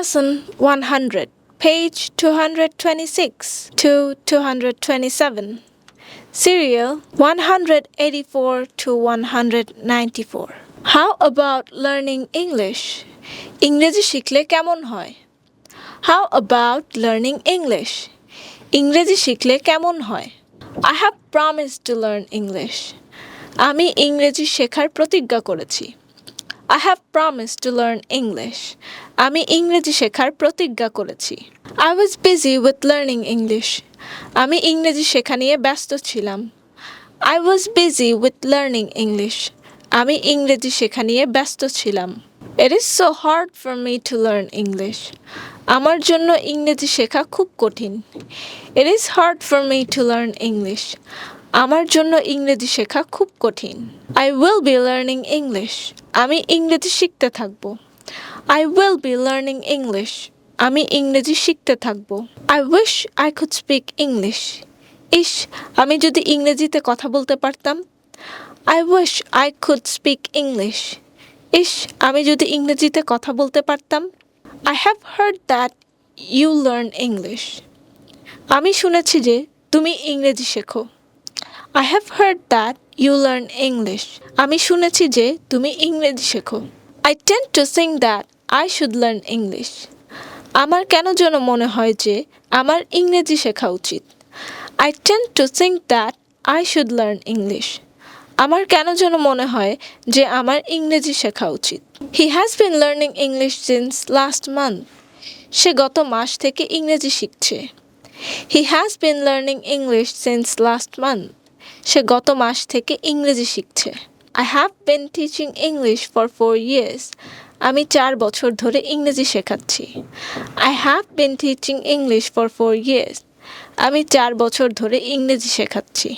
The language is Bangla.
Lesson 100, page 226 to 227. Serial 184 to 194. How about learning English? ইংরেজি শিখলে কেমন হয় How about learning English? ইংরেজি শিখলে কেমন হয় I have promised to learn English. আমি ইংরেজি শেখার প্রতিজ্ঞা করেছি I have promise to learn English আমি ইংরেজি শেখার প্রতিজ্ঞা করেছি। I was busy with learning English আমি ইংরেজি শেখা নিয়ে ব্যস্ত ছিলাম। I was busy with learning English আমি ইংরেজি শেখা নিয়ে ব্যস্ত ছিলাম। It is so hard for me to learn English আমার জন্য ইংরেজি শেখা খুব কঠিন। It is hard for me to learn English আমার জন্য ইংরেজি শেখা খুব কঠিন। I will be learning English আমি ইংরেজি শিখতে থাকব। I will be learning English আমি ইংরেজি শিখতে থাকব। I wish I could speak English ইস, আমি যদি ইংরেজিতে কথা বলতে পারতাম। I wish I could speak English ইস, আমি যদি ইংরেজিতে কথা বলতে পারতাম। I have heard that you learn English আমি শুনেছি যে তুমি ইংরেজি শেখো। I have heard that you learn English. আমি শুনেছি যে তুমি ইংরেজি শেখো I tend to think that I should learn English. আমার কেন যেন মনে হয় যে আমার ইংরেজি শেখা উচিত I tend to think that I should learn English. আমার কেন যেন মনে হয় যে আমার ইংরেজি শেখা উচিত He has been learning English since last month. সে গত মাস থেকে ইংরেজি শিখছে He has been learning English since last month. সে গত মাস থেকে ইংরেজি শিখছে। I have been teaching English for four years আমি চার বছর ধরে ইংরেজি শেখাচ্ছি। I have been teaching English for four years আমি চার বছর ধরে ইংরেজি শেখাচ্ছি।